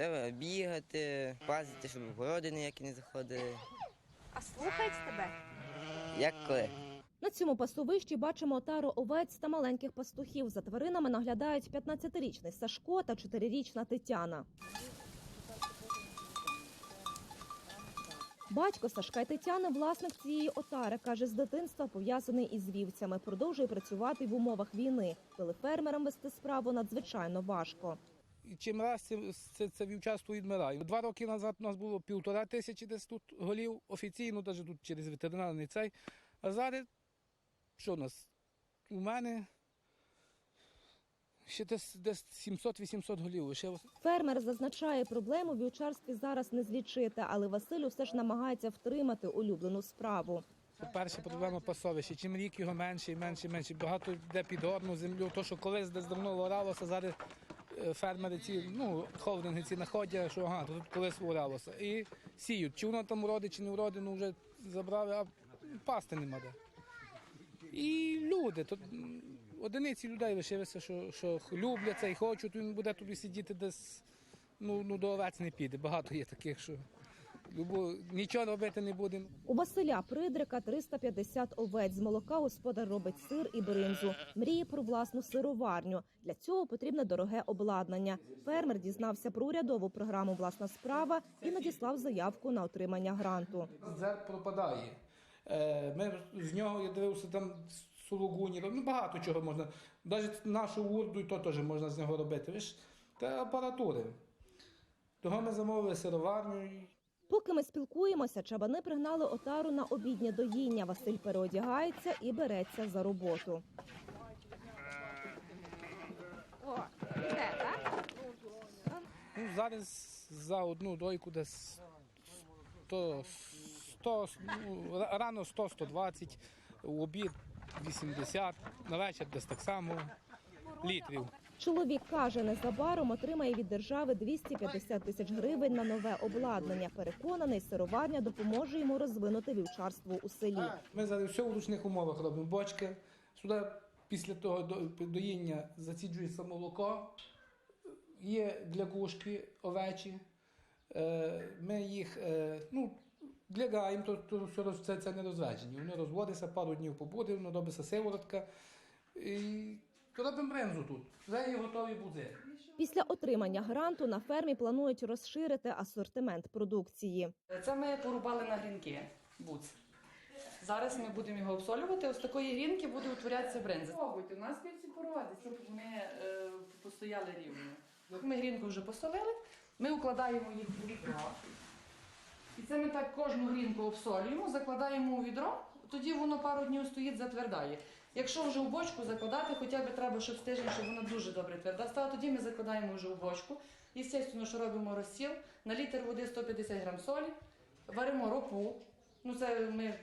Треба бігати, пазити, щоб городи ніякі не заходили. А слухають тебе? Як коли? На цьому пасовищі бачимо отару овець та маленьких пастухів. За тваринами наглядають 15-річний Сашко та 4-річна Тетяна. Батько Сашка й Тетяни, власник цієї отари, каже, з дитинства пов'язаний із вівцями. Продовжує працювати в умовах війни. Коли фермерам вести справу надзвичайно важко. Чим раз це, це, це вівчарство відмирає. Два роки назад у нас було півтора тисячі десь тут голів, офіційно, навіть тут через ветеринарний цей. А зараз, що у нас? У мене ще десь, десь 700-800 голів лишилося. Фермер зазначає, проблему в вівчарстві зараз не злічити, але Василю все ж намагається втримати улюблену справу. Перша проблема пасовища. Чим рік його менше і менше і менше. Багато йде під горну землю. То, що колись десь давно оралося, зараз фермери ці, ну, холдинги ці знаходять, що ага, тут колись оралося. І сіють. Чи воно там уроди, чи не вроди, ну вже забрали, а пасти нема де. І люди, тут одиниці людей лишилися, що, що люблять це і хочуть, він буде тобі сидіти десь, ну, ну до овець не піде. Багато є таких, що любо, нічого робити не будемо. У Василя Придрика 350 овець. З молока господар робить сир і бринзу. Мріє про власну сироварню. Для цього потрібне дороге обладнання. Фермер дізнався про урядову програму Власна справа і надіслав заявку на отримання гранту. Зер пропадає. Е, Ми з нього я дивився там сулугуні, ну багато чого можна. Навіть нашу урду і то теж можна з нього робити. Ви ж та апаратури. Того ми замовили сироварню. Поки ми спілкуємося, чабани пригнали отару на обіднє доїння. Василь переодягається і береться за роботу. Ну, зараз за одну дойку десь 100, 100 ну, рано 100-120, у обід 80, на вечір десь так само літрів. Чоловік каже, незабаром отримає від держави 250 тисяч гривень на нове обладнання. Переконаний, сироварня допоможе йому розвинути вівчарство у селі. Ми зараз все в ручних умовах робимо. Бочки. Сюди після того доїння заціджується молоко, є для кушки овечі. Е, Ми їх е, ну, лягаємо, то, то все це, це не розведені. Воно розводиться, пару днів побуде, воно робиться сиворотка. Робимо брензу тут. Вже є готові бузи. Після отримання гранту на фермі планують розширити асортимент продукції. Це ми порубали на грінки буц. Зараз ми будемо його обсолювати. Ось такої грінки буде утворятися бринза. Пробуйте, у нас більше породи, щоб вони е, постояли рівно. Ми грінку вже посолили, ми укладаємо їх у відро. І це ми так кожну грінку обсолюємо, закладаємо у відро, тоді воно пару днів стоїть, затвердає. Якщо вже у бочку закладати, хоча б треба, щоб стежень, щоб вона дуже добре тверда стала, тоді ми закладаємо вже у бочку. І, звісно, що робимо розсіл, на літр води 150 грам солі, варимо ропу, ну це ми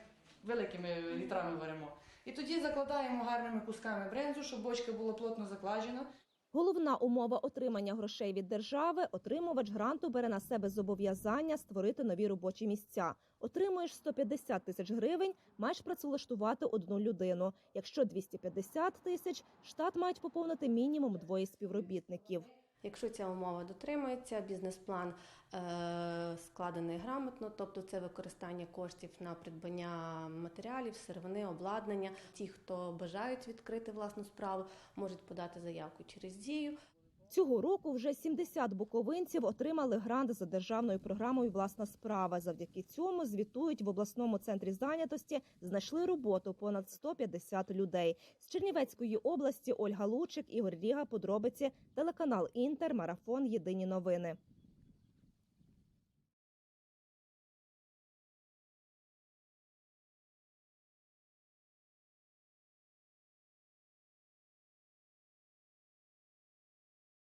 великими літрами варимо. І тоді закладаємо гарними кусками брензу, щоб бочка була плотно закладена. Головна умова отримання грошей від держави отримувач гранту бере на себе зобов'язання створити нові робочі місця. Отримуєш 150 тисяч гривень, маєш працевлаштувати одну людину. Якщо 250 тисяч, штат мають поповнити мінімум двоє співробітників. Якщо ця умова дотримується, бізнес-план е, складений грамотно, тобто це використання коштів на придбання матеріалів, сировини, обладнання. Ті, хто бажають відкрити власну справу, можуть подати заявку через дію. Цього року вже 70 буковинців отримали грант за державною програмою Власна справа. Завдяки цьому звітують в обласному центрі зайнятості. Знайшли роботу понад 150 людей. З Чернівецької області Ольга Лучик, Ігор Ріга. Подробиці телеканал Інтер. Марафон. Єдині новини.